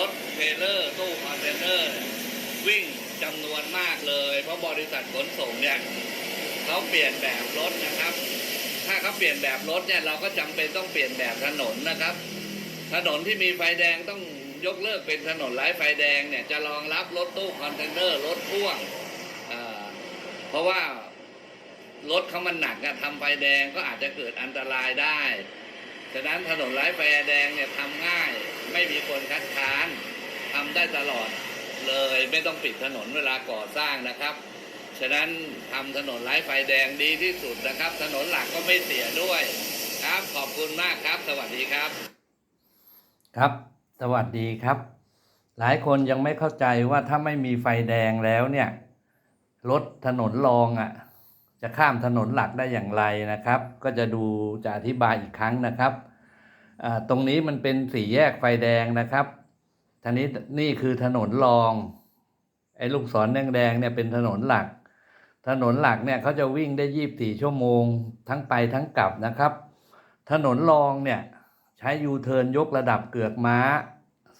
รถเทรลเลอร์ตู้คอนเทนเนอร์ วิ่งจำนวนมากเลย เพราะบริษัทขนส่งเนี่ยเขาเปลี่ยนแบบรถนะครับ ถ้าเขาเปลี่ยนแบบรถเนี่ยเราก็จำเป็นต้องเปลี่ยนแบบถนนนะครับ ถนนที่มีไฟแดงต้องยกเลิกเป็นถนนไร้ไฟแดงเนี่ยจะรองรับรถตู้คอนเทนเนอร์รถพ่วงเพราะว่ารถเขามันหนักอะทำไฟแดงก็อาจจะเกิดอันตรายได้ ฉะนั้นถนนไร้ไฟแดงเนี่ยทำง่าย ไม่มีคนคัดค้านทำได้ตลอดเลยไม่ต้องปิดถนนเวลาก่อสร้างนะครับ ฉะนั้นทำถนนไร้ไฟแดงดีที่สุดนะครับ ถนนหลักก็ไม่เสียด้วยครับ ขอบคุณมากครับ สวัสดีครับ ครับ สวัสดีครับ หลายคนยังไม่เข้าใจว่าถ้าไม่มีไฟแดงแล้วเนี่ยรถถนนรองอะจะข้ามถนนหลักได้อย่างไรนะครับ ก็จะดูจะอธิบายอีกครั้งนะครับ ตรงนี้มันเป็นสี่แยกไฟแดงนะครับทีนี้นี่คือถนนรอง ไอ้ลูกศรแดงๆเนี่ยเป็นถนนหลัก ถนนหลักเนี่ยเขาจะวิ่งได้ยี่บสี่ชั่วโมง ทั้งไปทั้งกลับนะครับ ถนนรองเนี่ยใช้ยูเทิร์นยกระดับเกือกม้า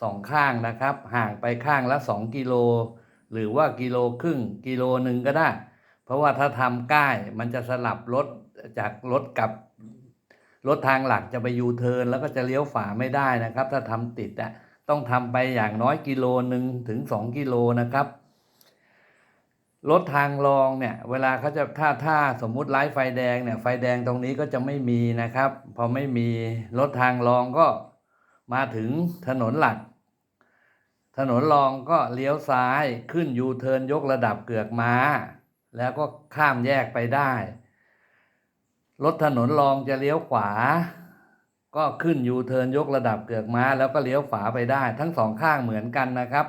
สองข้างนะครับ ห่างไปข้างละ2กิโล หรือว่ากิโลครึ่งกิโลหนึ่งก็ได้ เพราะว่าถ้าทำใกล้มันจะสลับรถจากรถกับ รถทางหลักจะไปยูเทิร์นแล้วก็จะเลี้ยวฝ่าไม่ได้นะครับ ถ้าทำติดอะต้องทำไปอย่างน้อยกิโลหนึ่งถึง 2 กิโลนะครับรถทางรองเนี่ยเวลาเขาจะถ้าถ้าสมมุติไล่ไฟแดงเนี่ยไฟแดงตรงนี้ก็จะไม่มีนะครับ พอไม่มีรถทางรองก็มาถึงถนนหลัก ถนนรองก็เลี้ยวซ้ายขึ้นยูเทิร์นยกระดับเกือกม้า แล้วก็ข้ามแยกไปได้ รถถนนรองจะเลี้ยวขวา ก็ขึ้นยูเทิร์นยกระดับเกือกม้า แล้วก็เลี้ยวฝาไปได้ ทั้งสองข้างเหมือนกันนะครับ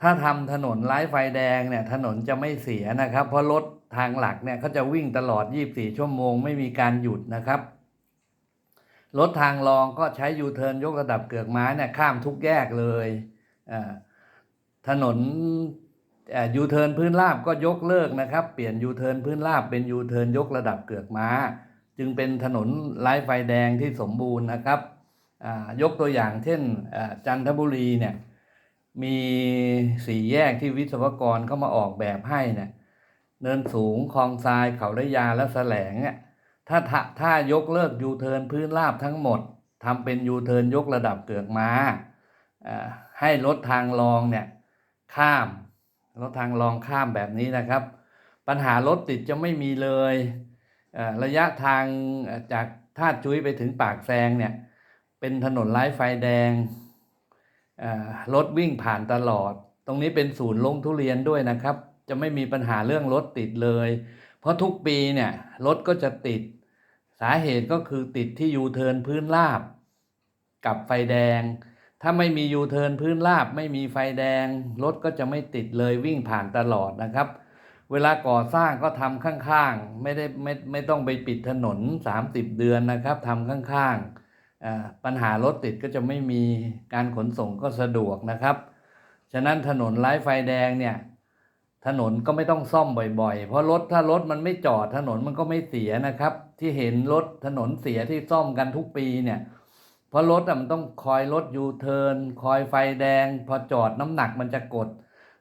ถ้าทำถนนไร้ไฟแดงเนี่ยถนนจะไม่เสียนะครับ เพราะรถทางหลักเนี่ยเขาจะวิ่งตลอด 24 ชั่วโมงไม่มีการหยุดนะครับรถทางรองก็ใช้ยูเทิร์นยกระดับเกือกม้าเนี่ยข้ามทุกแยกเลย ถนน ยูเทิร์นพื้นราบก็ยกเลิกนะครับ เปลี่ยนยูเทิร์นพื้นราบเป็นยูเทิร์นยกระดับเกือกม้า จึงเป็นถนนไร้ไฟแดงที่สมบูรณ์นะครับยกตัวอย่างเช่นจันทบุรีเนี่ยมีสี่แยกที่วิศวกรเข้ามาออกแบบให้เนี่ยเนินสูงคลองทรายเขาระยาและแสลงเนี่ยถ้าถ้ายกเลิกยูเทิร์นพื้นราบทั้งหมดทำเป็นยูเทิร์นยกระดับเกือกม้าอ่าให้รถทางรองเนี่ยข้าม รถทางรองข้ามแบบนี้นะครับ ปัญหารถติดจะไม่มีเลยระยะทางจากท่าจุ้ยไปถึงปากแซงเนี่ยเป็นถนนไร้ไฟแดงรถวิ่งผ่านตลอด ตรงนี้เป็นศูนย์ลงทุเรียนด้วยนะครับ จะไม่มีปัญหาเรื่องรถติดเลย เพราะทุกปีเนี่ยรถก็จะติดสาเหตุก็คือติดที่ยูเทิร์นพื้นราบ กับไฟแดง ถ้าไม่มียูเทิร์นพื้นราบไม่มีไฟแดง รถก็จะไม่ติดเลยวิ่งผ่านตลอดนะครับ เวลาก่อสร้างก็ทำข้างๆ ไม่ได้ไม่ไม่ต้องไปปิดถนน 30 เดือนนะครับทำข้างๆ ปัญหารถติดก็จะไม่มีการขนส่งก็สะดวกนะครับ ฉะนั้นถนนไร้ไฟแดงเนี่ยถนนก็ไม่ต้องซ่อมบ่อยๆ เพราะรถถ้ารถมันไม่จอดถนนมันก็ไม่เสียนะครับ ที่เห็นรถถนนเสียที่ซ่อมกันทุกปีเนี่ย เพราะรถอะมันต้องคอยรถยูเทิร์นคอยไฟแดง พอจอดน้ำหนักมันจะกด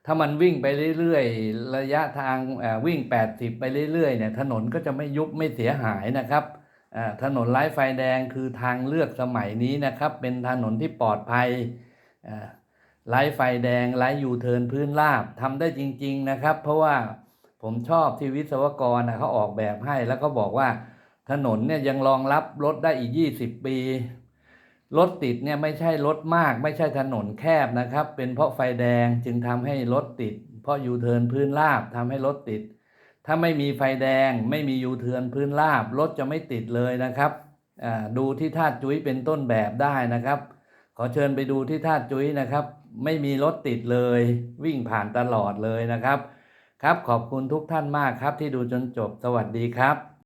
ถ้ามันวิ่งไปเรื่อยๆ ระยะทางเอ่อวิ่ง 80 ไปเรื่อยๆเนี่ยถนนก็จะไม่ยุบไม่เสียหายนะครับถนนไร้ไฟแดงคือทางเลือกสมัยนี้นะครับ เป็นถนนที่ปลอดภัยไร้ไฟแดงไร้ยูเทิร์นพื้นราบทำได้จริง ๆนะครับ เพราะว่าผมชอบที่วิศวกรนะเขาออกแบบให้แล้วก็บอกว่าถนนเนี่ยยังรองรับรถได้อีก 20 ปี รถติดเนี่ยไม่ใช่รถมาก ไม่ใช่ถนนแคบนะครับ เป็นเพราะไฟแดงจึงทำให้รถติด เพราะยูเทิร์นพื้นราบทำให้รถติด ถ้าไม่มีไฟแดงไม่มียูเทิร์นพื้นราบรถจะไม่ติดเลยนะครับดูที่ท่าจุ้ยเป็นต้นแบบได้นะครับ ขอเชิญไปดูที่ท่าจุ้ยนะครับ ไม่มีรถติดเลย วิ่งผ่านตลอดเลยนะครับ ครับขอบคุณทุกท่านมากครับที่ดูจนจบสวัสดีครับ